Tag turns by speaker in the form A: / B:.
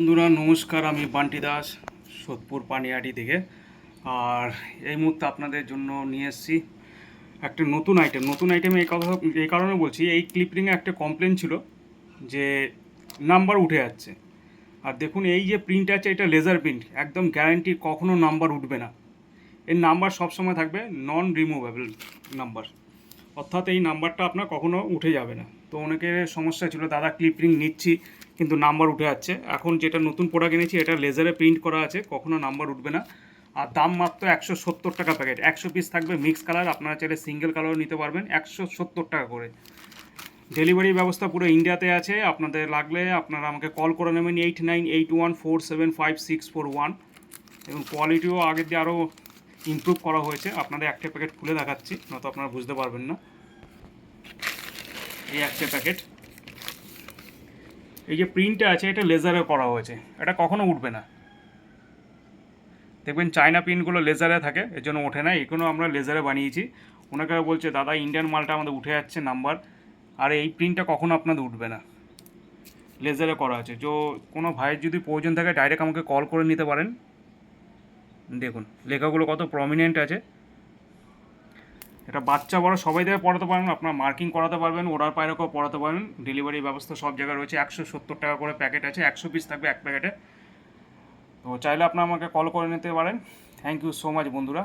A: বন্ধুরা, নমস্কার, আমি বান্টি দাস, সোদপুর পানিয়াটি থেকে। আর এই মুহূর্তে আপনাদের জন্য নিয়ে এসেছি একটা নতুন আইটেম নতুন আইটেম এই কথা, এই কারণে বলছি, এই ক্লিপরিংয়ে একটা কমপ্লেন ছিল যে নাম্বার উঠে যাচ্ছে। আর দেখুন, এই যে প্রিন্ট আছে, এটা লেজার প্রিন্ট একদম গ্যারান্টি কখনো নাম্বার উঠবে না। এর নাম্বার সবসময় থাকবে নন রিমুভেবল নাম্বার অর্থাৎ এই নাম্বারটা আপনার কখনো উঠে যাবে না। তো অনেকের সমস্যা ছিল, দাদা ক্লিপিং নিচ্ছি, কিন্তু নাম্বার উঠে যাচ্ছে। এখন যেটা নতুন প্রোডাক্ট এনেছি, এটা লেজারে প্রিন্ট করা আছে, কখনো নাম্বার উঠবে না। আর দাম মাত্র একশো সত্তর টাকা প্যাকেট একশো পিস থাকবে মিক্স কালার আপনারা চাইলে সিঙ্গেল কালারও নিতে পারবেন, একশো সত্তর টাকা করে। ডেলিভারি ব্যবস্থা পুরো ইন্ডিয়াতে আছে, আপনাদের লাগলে আপনারা আমাকে কল করে নেবেন eight nine eight one four seven five six four one এবং কোয়ালিটিও আগের দিয়ে আরও ইমপ্রুভ করা হয়েছে। আপনাদের একটা প্যাকেট খুলে দেখাচ্ছি, নয়তো আপনারা বুঝতে পারবেন না। এই একটা প্যাকেট এই যে প্রিন্টটা আছে, এটা লেজারে করা হয়েছে। এটা কখনো উঠবে না। দেখবেন চায়না প্রিন্টগুলো লেজারে থাকে, এর জন্য ওঠে না। এগুলো আমরা লেজারে বানিয়েছি। ওনাকে বলছে, দাদা ইন্ডিয়ান মালটা আমাদের উঠে যাচ্ছে নাম্বার আর এই প্রিন্টটা কখনো আপনাদের উঠবে না। লেজারে করা আছে। তো কোনো ভাইয়ের যদি প্রয়োজন থাকে ডাইরেক্ট আমাকে কল করে নিতে পারেন। দেখুন, লেখাগুলো কত প্রমিনেন্ট আছে। এটা বাচ্চা, বড়, সবাই দেখে পড়াতে পারবেন, আপনার মার্কিং করাতে পারবেন ওরার পায়রাকেও পড়াতে পারবেন ডেলিভারি ব্যবস্থা সব জায়গায় রয়েছে, একশো সত্তর টাকা করে প্যাকেট আছে, একশো পিস থাকবে এক প্যাকেটে তো চাইলে আপনার আমাকে কল করে নিতে পারেন। থ্যাংক ইউ সো মাচ বন্ধুরা।